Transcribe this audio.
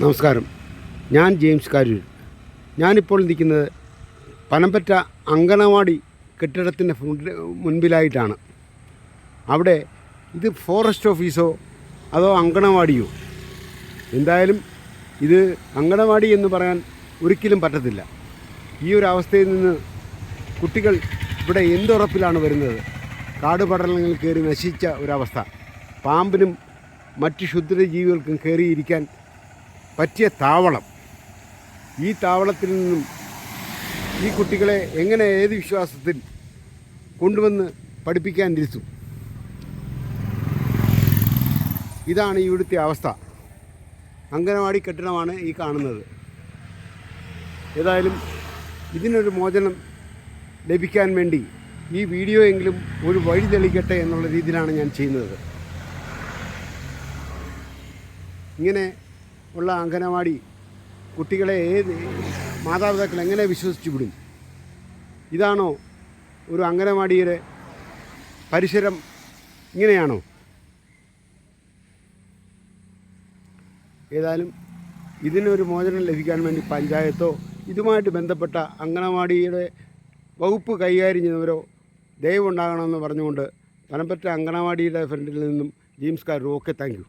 നമസ്കാരം. ഞാൻ ജെയിംസ് കാരൂർ. ഞാനിപ്പോൾ നിൽക്കുന്നത് പനമ്പറ്റ അങ്കണവാടി കെട്ടിടത്തിന്റെ മുൻപിലായിട്ടാണ്. അവിടെ ഇത് ഫോറസ്റ്റ് ഓഫീസോ അതോ അങ്കണവാടിയോ? എന്തായാലും ഇത് അങ്കണവാടി എന്ന് പറയാൻ ഒരിക്കലും പറ്റത്തില്ല. ഈ ഒരു അവസ്ഥയിൽ നിന്ന് കുട്ടികൾ ഇവിടെ എന്തുറപ്പിലാണ് വരുന്നത്? കാട് പടലങ്ങൾ കയറി നശിച്ച ഒരവസ്ഥ. പാമ്പിനും മറ്റ് ക്ഷുദ്രജീവികൾക്കും കയറിയിരിക്കാൻ പറ്റിയ താവളം. ഈ താവളത്തിൽ നിന്നും ഈ കുട്ടികളെ എങ്ങനെ ഏത് വിശ്വാസത്തിൽ കൊണ്ടുവന്ന് പഠിപ്പിക്കാനിരുത്തും ഇതാണ് ഇവിടുത്തെ അവസ്ഥ. അംഗനവാടി കെട്ടിടമാണ് ഈ കാണുന്നത്. ഏതായാലും ഇതിനൊരു മോചനം ലഭിക്കാൻ വേണ്ടി ഈ വീഡിയോ എങ്കിലും ഒരു വഴി തെളിക്കട്ടെ എന്നുള്ള രീതിയിലാണ് ഞാൻ ചെയ്യുന്നത്. ഇങ്ങനെ ഉള്ള അംഗനവാടി കുട്ടികളെ ഏത് മാതാപിതാക്കൾ എങ്ങനെ വിശ്വസിച്ചു വിടും? ഇതാണോ ഒരു അംഗനവാടിയുടെ പരിസരം? ഇങ്ങനെയാണോ? ഏതായാലും ഇതിനൊരു മോചനം ലഭിക്കാൻ വേണ്ടി പഞ്ചായത്തോ ഇതുമായിട്ട് ബന്ധപ്പെട്ട അംഗനവാടിയുടെ വകുപ്പ് കൈകാര്യം ചെയ്യുന്നവരോ ദയവുണ്ടാകണമെന്ന് പറഞ്ഞുകൊണ്ട് പനപ്പറ്റ അംഗനവാടിയുടെ ഫ്രണ്ടിൽ നിന്നും കാർ ഓക്കെ താങ്ക് യു.